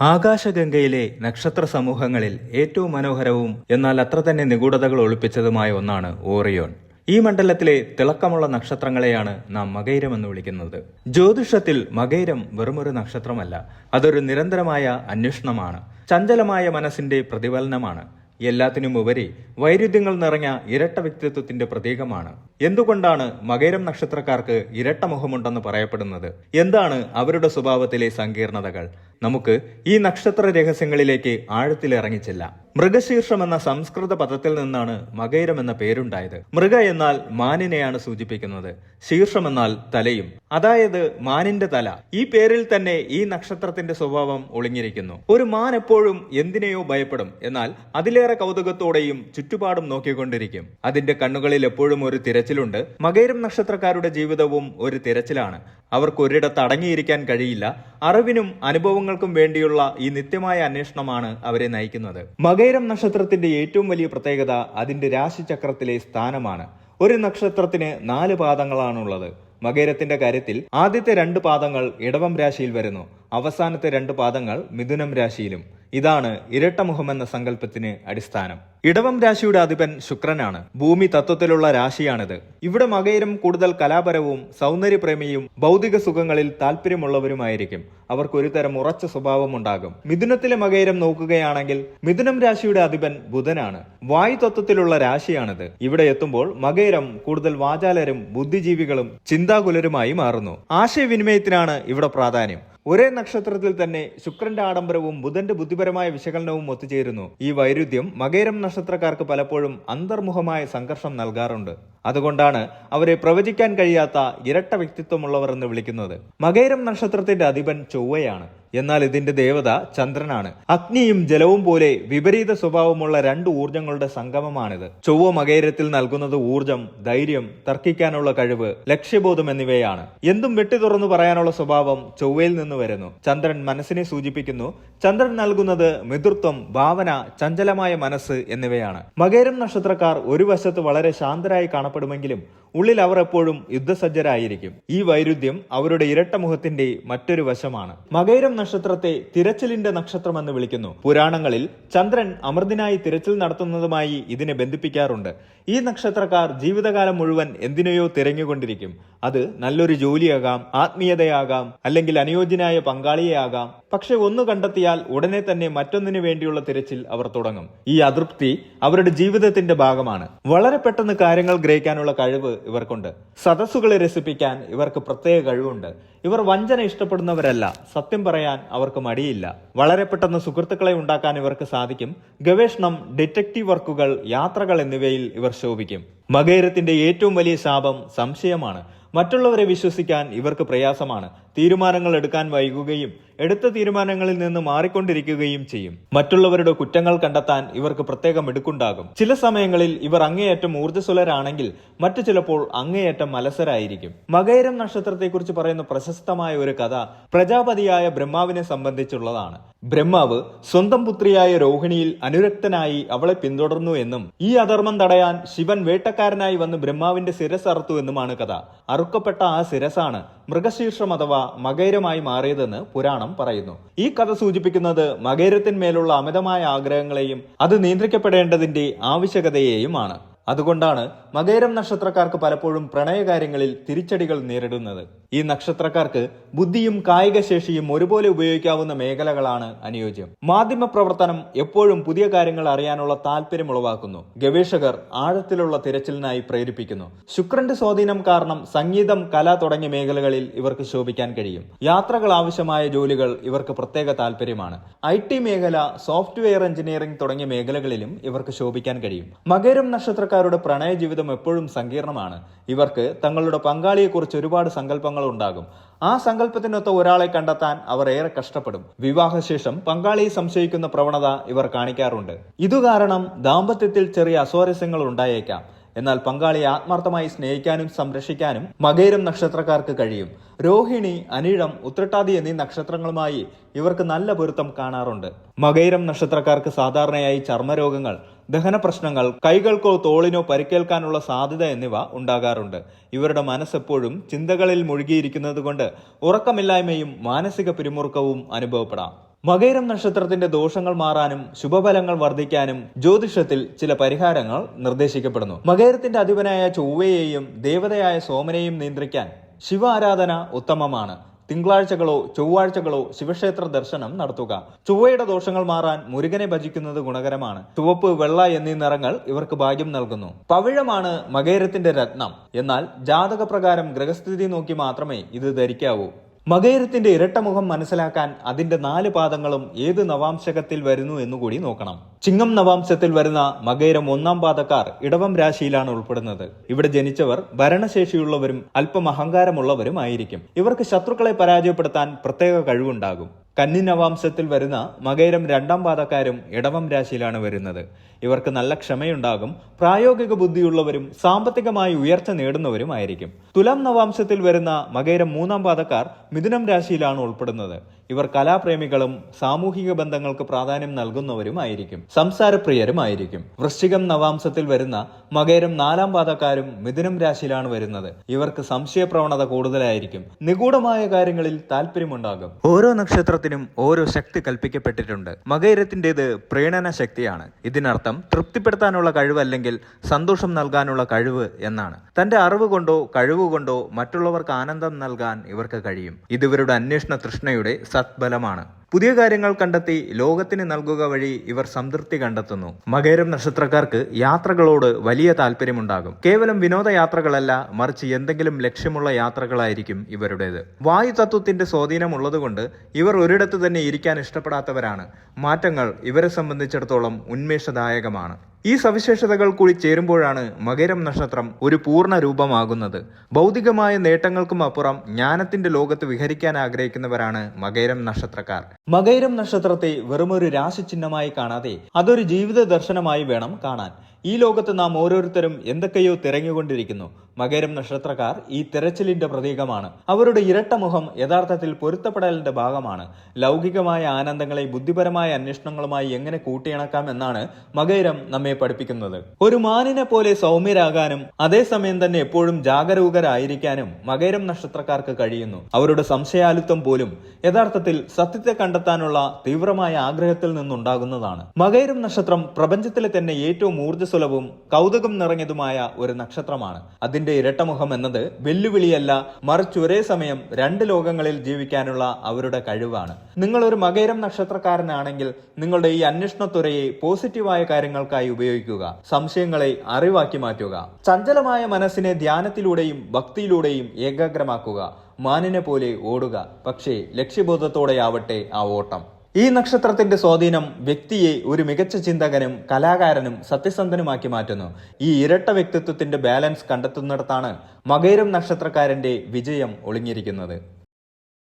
ആകാശഗംഗയിലെ നക്ഷത്ര സമൂഹങ്ങളിൽ ഏറ്റവും മനോഹരവും എന്നാൽ അത്ര തന്നെ നിഗൂഢതകൾ ഒളിപ്പിച്ചതുമായ ഒന്നാണ് ഓറിയോൺ. ഈ മണ്ഡലത്തിലെ തിളക്കമുള്ള നക്ഷത്രങ്ങളെയാണ് നാം മകൈരം എന്ന് വിളിക്കുന്നത്. ജ്യോതിഷത്തിൽ മകൈരം വെറുമൊരു നക്ഷത്രമല്ല അതൊരു നിരന്തരമായ അന്വേഷണമാണ്. ചഞ്ചലമായ മനസ്സിന്റെ പ്രതിഫലനമാണ്. എല്ലാത്തിനും ഉപരി വൈരുദ്ധ്യങ്ങൾ നിറഞ്ഞ ഇരട്ട വ്യക്തിത്വത്തിന്റെ പ്രതീകമാണ്. എന്തുകൊണ്ടാണ് മകരം നക്ഷത്രക്കാർക്ക് ഇരട്ട മുഖമുണ്ടെന്ന് പറയപ്പെടുന്നത്? എന്താണ് അവരുടെ സ്വഭാവത്തിലെ സങ്കീർണതകൾ? നമുക്ക് ഈ നക്ഷത്ര രഹസ്യങ്ങളിലേക്ക് ആഴത്തിൽ ഇറങ്ങിച്ചില്ല മൃഗശീർഷം എന്ന സംസ്കൃത പദത്തിൽ നിന്നാണ് മകൈരം എന്ന പേരുണ്ടായത്. മൃഗ എന്നാൽ മാനിനെയാണ് സൂചിപ്പിക്കുന്നത്. ശീർഷം എന്നാൽ തലയും. അതായത് മാനിന്റെ തല. ഈ പേരിൽ തന്നെ ഈ നക്ഷത്രത്തിന്റെ സ്വഭാവം ഒളിഞ്ഞിരിക്കുന്നു. ഒരു മാൻ എപ്പോഴും എന്തിനെയോ ഭയപ്പെടും. എന്നാൽ അതിലേറെ കൗതുകത്തോടെയും ചുറ്റുപാടും നോക്കിക്കൊണ്ടിരിക്കും. അതിന്റെ കണ്ണുകളിൽ എപ്പോഴും ഒരു തിരച്ചിലുണ്ട്. മകൈരം നക്ഷത്രക്കാരുടെ ജീവിതവും ഒരു തിരച്ചിലാണ്. അവർക്ക് ഒരിടത്ത് അടങ്ങിയിരിക്കാൻ കഴിയില്ല. അറിവിനും അനുഭവങ്ങൾക്കും വേണ്ടിയുള്ള ഈ നിത്യമായ അന്വേഷണമാണ് അവരെ നയിക്കുന്നത്. മകൈരം നക്ഷത്രത്തിന്റെ ഏറ്റവും വലിയ പ്രത്യേകത അതിന്റെ രാശിചക്രത്തിലെ സ്ഥാനമാണ്. ഒരു നക്ഷത്രത്തിന് നാല് പാദങ്ങളാണുള്ളത്. മകരത്തിന്റെ കാര്യത്തിൽ ആദ്യത്തെ രണ്ട് പാദങ്ങൾ ഇടവം രാശിയിൽ വരുന്നു. അവസാനത്തെ രണ്ട് പാദങ്ങൾ മിഥുനം രാശിയിലും. ഇതാണ് ഇരട്ടമുഖം എന്ന സങ്കല്പത്തിന് അടിസ്ഥാനം. ഇടവം രാശിയുടെ അധിപൻ ശുക്രനാണ്. ഭൂമി തത്വത്തിലുള്ള രാശിയാണിത്. ഇവിടെ മകയിരം കൂടുതൽ കലാപരവും സൗന്ദര്യപ്രേമിയും ഭൗതിക സുഖങ്ങളിൽ താല്പര്യമുള്ളവരുമായിരിക്കും. അവർക്ക് ഒരുതരം ഉറച്ച സ്വഭാവം ഉണ്ടാകും മിഥുനത്തിലെ മകയിരം നോക്കുകയാണെങ്കിൽ മിഥുനം രാശിയുടെ അധിപൻ ബുധനാണ്. വായു തത്വത്തിലുള്ള രാശിയാണിത്. ഇവിടെ എത്തുമ്പോൾ മകയിരം കൂടുതൽ വാചാലരും ബുദ്ധിജീവികളും ചിന്താകുലരുമായി മാറുന്നു. ആശയവിനിമയത്തിനാണ് ഇവിടെ പ്രാധാന്യം. ഒരേ നക്ഷത്രത്തിൽ തന്നെ ശുക്രന്റെ ആഡംബരവും ബുധന്റെ ബുദ്ധിപരമായ വിശകലനവും ഒത്തുചേരുന്നു. ഈ വൈരുദ്ധ്യം മകേരം നക്ഷത്രക്കാർക്ക് പലപ്പോഴും അന്തർമുഖമായ സംഘർഷം നൽകാറുണ്ട്. അതുകൊണ്ടാണ് അവരെ പ്രവചിക്കാൻ കഴിയാത്ത ഇരട്ട വ്യക്തിത്വമുള്ളവർ എന്ന് വിളിക്കുന്നത്. മകേരം നക്ഷത്രത്തിന്റെ അധിപൻ ചൊവ്വയാണ്. എന്നാൽ ഇതിന്റെ ദേവത ചന്ദ്രനാണ്. അഗ്നിയും ജലവും പോലെ വിപരീത സ്വഭാവമുള്ള രണ്ട് ഊർജങ്ങളുടെ സംഗമമാണിത്. ചൊവ്വ മകേരത്തിൽ നൽകുന്നത് ഊർജം ധൈര്യം തർക്കിക്കാനുള്ള കഴിവ് ലക്ഷ്യബോധം എന്നിവയാണ്. എന്തും വെട്ടി തുറന്നു പറയാനുള്ള സ്വഭാവം ചൊവ്വയിൽ നിന്ന് വരുന്നു. ചന്ദ്രൻ മനസ്സിനെ സൂചിപ്പിക്കുന്നു. ചന്ദ്രൻ നൽകുന്നത് മിതൃത്വം ഭാവന ചഞ്ചലമായ മനസ്സ് എന്നിവയാണ്. മകേരം നക്ഷത്രക്കാർ ഒരു വശത്ത് വളരെ ശാന്തരായി കാണപ്പെടുമെങ്കിലും ഉള്ളിൽ അവർ എപ്പോഴും യുദ്ധസജ്ജരായിരിക്കും. ഈ വൈരുദ്ധ്യം അവരുടെ ഇരട്ടമുഖത്തിന്റെ മറ്റൊരു വശമാണ്. മകൈരം നക്ഷത്രത്തെ തിരച്ചിലിന്റെ നക്ഷത്രമെന്ന് വിളിക്കുന്നു. പുരാണങ്ങളിൽ ചന്ദ്രൻ അമൃതിനായി തിരച്ചിൽ നടത്തുന്നതുമായി ഇതിനെ ബന്ധിപ്പിക്കാറുണ്ട്. ഈ നക്ഷത്രക്കാർ ജീവിതകാലം മുഴുവൻ എന്തിനെയോ തിരഞ്ഞുകൊണ്ടിരിക്കും. അത് നല്ലൊരു ജോലിയാകാം ആത്മീയതയാകാം അല്ലെങ്കിൽ അനുയോജ്യനായ പങ്കാളിയാകാം പക്ഷെ ഒന്ന് കണ്ടെത്തിയാൽ ഉടനെ തന്നെ മറ്റൊന്നിനു വേണ്ടിയുള്ള തിരച്ചിൽ അവർ തുടങ്ങും. ഈ അതൃപ്തി അവരുടെ ജീവിതത്തിന്റെ ഭാഗമാണ്. വളരെ പെട്ടെന്ന് കാര്യങ്ങൾ ഗ്രഹിക്കാനുള്ള കഴിവ് ഇവർക്കുണ്ട്. സദസ്സുകളെ രസിപ്പിക്കാൻ ഇവർക്ക് പ്രത്യേക കഴിവുണ്ട്. ഇവർ വഞ്ചന ഇഷ്ടപ്പെടുന്നവരല്ല. സത്യം പറയാൻ അവർക്ക് മടിയില്ല. വളരെ പെട്ടെന്ന് സുഹൃത്തുക്കളെ ഉണ്ടാക്കാൻ ഇവർക്ക് സാധിക്കും. ഗവേഷണം ഡിറ്റക്റ്റീവ് വർക്കുകൾ യാത്രകൾ എന്നിവയിൽ ഇവർ ശോഭിക്കും. മകേരത്തിന്റെ ഏറ്റവും വലിയ ശാപം സംശയമാണ്. മറ്റുള്ളവരെ വിശ്വസിക്കാൻ ഇവർക്ക് പ്രയാസമാണ്. തീരുമാനങ്ങൾ എടുക്കാൻ വൈകുകയും എടുത്ത തീരുമാനങ്ങളിൽ നിന്ന് മാറിക്കൊണ്ടിരിക്കുകയും ചെയ്യും. മറ്റുള്ളവരുടെ കുറ്റങ്ങൾ കണ്ടെത്താൻ ഇവർക്ക് പ്രത്യേകം എടുക്കുണ്ടാകും ചില സമയങ്ങളിൽ ഇവർ അങ്ങേയറ്റം ഊർജസ്വലരാണെങ്കിൽ മറ്റു ചിലപ്പോൾ അങ്ങേയറ്റം മലസരായിരിക്കും. മകൈരം നക്ഷത്രത്തെക്കുറിച്ച് പറയുന്ന പ്രശസ്തമായ ഒരു കഥ പ്രജാപതിയായ ബ്രഹ്മാവിനെ സംബന്ധിച്ചുള്ളതാണ്. ബ്രഹ്മാവ് സ്വന്തം പുത്രിയായ രോഹിണിയിൽ അനുരക്തനായി അവളെ പിന്തുടർന്നു എന്നും ഈ അധർമ്മം തടയാൻ ശിവൻ വേട്ടക്കാരനായി വന്ന് ബ്രഹ്മാവിന്റെ ശിരസ് അറുത്തു എന്നുമാണ് കഥ. അറുക്കപ്പെട്ട ആ ശിരസാണ് മൃഗശീർഷം അഥവാ മകൈരമായി മാറിയതെന്ന് പുരാണം പറയുന്നു. ഈ കഥ സൂചിപ്പിക്കുന്നത് മകൈരത്തിന്മേലുള്ള അമിതമായ ആഗ്രഹങ്ങളെയും അത് നിയന്ത്രിക്കപ്പെടേണ്ടതിന്റെ ആവശ്യകതയെയുമാണ്. അതുകൊണ്ടാണ് മകേരം നക്ഷത്രക്കാർക്ക് പലപ്പോഴും പ്രണയകാര്യങ്ങളിൽ തിരിച്ചടികൾ നേരിടുന്നത്. ഈ നക്ഷത്രക്കാർക്ക് ബുദ്ധിയും കായിക ശേഷിയും ഒരുപോലെ ഉപയോഗിക്കാവുന്ന മേഖലകളാണ് അനുയോജ്യം. മാധ്യമ പ്രവർത്തനം എപ്പോഴും പുതിയ കാര്യങ്ങൾ അറിയാനുള്ള താല്പര്യം ഉളവാക്കുന്നു. ഗവേഷകർ ആഴത്തിലുള്ള തിരച്ചിലിനായി പ്രേരിപ്പിക്കുന്നു. ശുക്രന്റെ സ്വാധീനം കാരണം സംഗീതം കല തുടങ്ങിയ മേഖലകളിൽ ഇവർക്ക് ശോഭിക്കാൻ കഴിയും. യാത്രകൾ ആവശ്യമായ ജോലികൾ ഇവർക്ക് പ്രത്യേക താല്പര്യമാണ് ഐ ടി മേഖല സോഫ്റ്റ്വെയർ എഞ്ചിനീയറിംഗ് തുടങ്ങിയ മേഖലകളിലും ഇവർക്ക് ശോഭിക്കാൻ കഴിയും. മകരം നക്ഷത്രക്കാരുടെ പ്രണയ ജീവിതം എപ്പോഴും സങ്കീർണമാണ്. ഇവർക്ക് തങ്ങളുടെ പങ്കാളിയെക്കുറിച്ച് ഒരുപാട് സങ്കല്പങ്ങൾ ഉണ്ടാകും ആ സങ്കല്പത്തിനൊത്ത ഒരാളെ കണ്ടെത്താൻ അവർ ഏറെ കഷ്ടപ്പെടും. വിവാഹശേഷം പങ്കാളിയെ സംശയിക്കുന്ന പ്രവണത ഇവർ കാണിക്കാറുണ്ട്. ഇതുകാരണം ദാമ്പത്യത്തിൽ ചെറിയ അസ്വാരസ്യങ്ങൾ ഉണ്ടായേക്കാം. എന്നാൽ പങ്കാളിയെ ആത്മാർത്ഥമായി സ്നേഹിക്കാനും സംരക്ഷിക്കാനും മകേരം നക്ഷത്രക്കാർക്ക് കഴിയും. രോഹിണി അനിഴം ഉത്രട്ടാതി എന്നീ നക്ഷത്രങ്ങളുമായി ഇവർക്ക് നല്ല പൊരുത്തം കാണാറുണ്ട്. മകൈരം നക്ഷത്രക്കാർക്ക് സാധാരണയായി ചർമ്മരോഗങ്ങൾ ദഹന പ്രശ്നങ്ങൾ കൈകൾക്കോ തോളിനോ പരിക്കേൽക്കാനുള്ള സാധ്യത എന്നിവ ഉണ്ടാകാറുണ്ട്. ഇവരുടെ മനസ്സെപ്പോഴും ചിന്തകളിൽ മുഴുകിയിരിക്കുന്നത് കൊണ്ട് ഉറക്കമില്ലായ്മയും മാനസിക പിരിമുറുക്കവും അനുഭവപ്പെടാം. മകൈരം നക്ഷത്രത്തിന്റെ ദോഷങ്ങൾ മാറാനും ശുഭഫലങ്ങൾ വർദ്ധിക്കാനും ജ്യോതിഷത്തിൽ ചില പരിഹാരങ്ങൾ നിർദ്ദേശിക്കപ്പെടുന്നു. മകൈരത്തിന്റെ അധിപനായ ചൊവ്വയെയും ദേവതയായ സോമനെയും നിയന്ത്രിക്കാൻ ശിവ ആരാധന ഉത്തമമാണ്. തിങ്കളാഴ്ചകളോ ചൊവ്വാഴ്ചകളോ ശിവക്ഷേത്ര ദർശനം നടത്തുക. ചൊവ്വയുടെ ദോഷങ്ങൾ മാറാൻ മുരുകനെ ഭജിക്കുന്നത് ഗുണകരമാണ്. ചുവപ്പ് വെള്ള എന്നീ നിറങ്ങൾ ഇവർക്ക് ഭാഗ്യം നൽകുന്നു. പവിഴമാണ് മകേരത്തിന്റെ രത്നം. എന്നാൽ ജാതക പ്രകാരം ഗ്രഹസ്ഥിതി നോക്കി മാത്രമേ ഇത് ധരിക്കാവൂ. മകേരത്തിന്റെ ഇരട്ടമുഖം മനസ്സിലാക്കാൻ അതിന്റെ നാല് പാദങ്ങളും ഏത് നവാംശകത്തിൽ വരുന്നു എന്നുകൂടി നോക്കണം. ചിങ്ങം നവാംശത്തിൽ വരുന്ന മകേരം ഒന്നാം പാദക്കാർ ഇടവം രാശിയിലാണ് ഉൾപ്പെടുന്നത്. ഇവിടെ ജനിച്ചവർ ഭരണശേഷിയുള്ളവരും അല്പം അഹങ്കാരമുള്ളവരും ആയിരിക്കും. ഇവർക്ക് ശത്രുക്കളെ പരാജയപ്പെടുത്താൻ പ്രത്യേക കഴിവുണ്ടാകും. കന്നി നവാംശത്തിൽ വരുന്ന മകൈരം രണ്ടാം പാദക്കാരും ഇടവം രാശിയിലാണ് വരുന്നത്. ഇവർക്ക് നല്ല ക്ഷമയുണ്ടാകും പ്രായോഗിക ബുദ്ധിയുള്ളവരും സാമ്പത്തികമായി ഉയർച്ച നേടുന്നവരുമായിരിക്കും തുലാം നവാംശത്തിൽ വരുന്ന മകൈരം മൂന്നാം പാദക്കാർ മിഥുനം രാശിയിലാണ് ഉൾപ്പെടുന്നത്. ഇവർ കലാപ്രേമികളും സാമൂഹിക ബന്ധങ്ങൾക്ക് പ്രാധാന്യം നൽകുന്നവരുമായിരിക്കും സംസാരപ്രിയരുമായിരിക്കും വൃശ്ചികം നവാംശത്തിൽ വരുന്ന മകേരം നാലാം പാദക്കാരും മിഥുനം രാശിയിലാണ് വരുന്നത്. ഇവർക്ക് സംശയപ്രവണത കൂടുതലായിരിക്കും നിഗൂഢമായ കാര്യങ്ങളിൽ താല്പര്യമുണ്ടാകും. ഓരോ നക്ഷത്രത്തിനും ഓരോ ശക്തി കൽപ്പിക്കപ്പെട്ടിട്ടുണ്ട്. മകേരത്തിന്റേത് പ്രീണന ശക്തിയാണ്. ഇതിനർത്ഥം തൃപ്തിപ്പെടുത്താനുള്ള കഴിവല്ലെങ്കിൽ സന്തോഷം നൽകാനുള്ള കഴിവ് എന്നാണ്. തന്റെ അറിവ് കൊണ്ടോ കഴിവുകൊണ്ടോ മറ്റുള്ളവർക്ക് ആനന്ദം നൽകാൻ ഇവർക്ക് കഴിയും. ഇത് ഇവരുടെ അന്വേഷണ തൃഷ്ണയുടെ സത്ബലമാണ് പുതിയ കാര്യങ്ങൾ കണ്ടെത്തി ലോകത്തിന് നൽകുക വഴി ഇവർ സംതൃപ്തി കണ്ടെത്തുന്നു. മകേരം നക്ഷത്രക്കാർക്ക് യാത്രകളോട് വലിയ താല്പര്യമുണ്ടാകും കേവലം വിനോദയാത്രകളല്ല മറിച്ച് എന്തെങ്കിലും ലക്ഷ്യമുള്ള യാത്രകളായിരിക്കും ഇവരുടേത്. തത്വത്തിന്റെ സ്വാധീനമുള്ളതുകൊണ്ട് ഇവർ ഒരിടത്ത് തന്നെ ഇരിക്കാൻ ഇഷ്ടപ്പെടാത്തവരാണ്. മാറ്റങ്ങൾ ഇവരെ സംബന്ധിച്ചിടത്തോളം ഉന്മേഷദായകമാണ്. ഈ സവിശേഷതകൾ കൂടി ചേരുമ്പോഴാണ് മകരം നക്ഷത്രം ഒരു പൂർണ രൂപമാകുന്നത്. ഭൗതികമായ നേട്ടങ്ങൾക്കും അപ്പുറം ജ്ഞാനത്തിന്റെ ലോകത്ത് വിഹരിക്കാൻ ആഗ്രഹിക്കുന്നവരാണ് മകരം നക്ഷത്രക്കാർ. മകരം നക്ഷത്രത്തെ വെറുമൊരു രാശിചിഹ്നമായി കാണാതെ അതൊരു ജീവിത ദർശനമായി വേണം കാണാൻ. ഈ ലോകത്ത് നാം ഓരോരുത്തരും എന്തൊക്കെയോ തിരഞ്ഞുകൊണ്ടിരിക്കുന്നു മകരം നക്ഷത്രക്കാർ ഈ തിരച്ചിലിന്റെ പ്രതീകമാണ്. അവരുടെ ഇരട്ട മുഖം യഥാർത്ഥത്തിൽ പൊരുത്തപ്പെടലിന്റെ ഭാഗമാണ്. ലൗകികമായ ആനന്ദങ്ങളെ ബുദ്ധിപരമായ അന്വേഷണങ്ങളുമായി എങ്ങനെ കൂട്ടിയിണക്കാം എന്നാണ് മകരം നമ്മെ പഠിപ്പിക്കുന്നത്. ഒരു മാനിനെ പോലെ സൗമ്യരാകാനും അതേസമയം തന്നെ എപ്പോഴും ജാഗരൂകരായിരിക്കാനും മകരം നക്ഷത്രക്കാർക്ക് കഴിയുന്നു. അവരുടെ സംശയാലുത്വം പോലും യഥാർത്ഥത്തിൽ സത്യത്തെ കണ്ടെത്താനുള്ള തീവ്രമായ ആഗ്രഹത്തിൽ നിന്നുണ്ടാകുന്നതാണ്. മകരം നക്ഷത്രം പ്രപഞ്ചത്തിലെ തന്നെ ഏറ്റവും ഊർജസ്വലവും കൗതുകം നിറഞ്ഞതുമായ ഒരു നക്ഷത്രമാണ്. അതിന്റെ ഇരട്ടമുഖം എന്നത് വെല്ലുവിളിയല്ല മറിച്ച് ഒരേ സമയം രണ്ട് ലോകങ്ങളിൽ ജീവിക്കാനുള്ള അവരുടെ കഴിവാണ്. നിങ്ങൾ ഒരു മകേരം നക്ഷത്രക്കാരനാണെങ്കിൽ നിങ്ങളുടെ ഈ അന്വേഷണത്തുരയെ പോസിറ്റീവായ കാര്യങ്ങൾക്കായി ഉപയോഗിക്കുക സംശയങ്ങളെ അറിവാക്കി മാറ്റുക ചഞ്ചലമായ മനസ്സിനെ ധ്യാനത്തിലൂടെയും ഭക്തിയിലൂടെയും ഏകാഗ്രമാക്കുക മാനിനെ പോലെ ഓടുക പക്ഷേ ലക്ഷ്യബോധത്തോടെയാവട്ടെ ആ ഓട്ടം. ഈ നക്ഷത്രത്തിന്റെ സ്വാധീനം വ്യക്തിയെ ഒരു മികച്ച ചിന്തകനും കലാകാരനും സത്യസന്ധനുമാക്കി മാറ്റുന്നു. ഈ ഇരട്ട വ്യക്തിത്വത്തിന്റെ ബാലൻസ് കണ്ടെത്തുന്നിടത്താണ് മകേരം നക്ഷത്രക്കാരന്റെ വിജയം ഒളിഞ്ഞിരിക്കുന്നത്.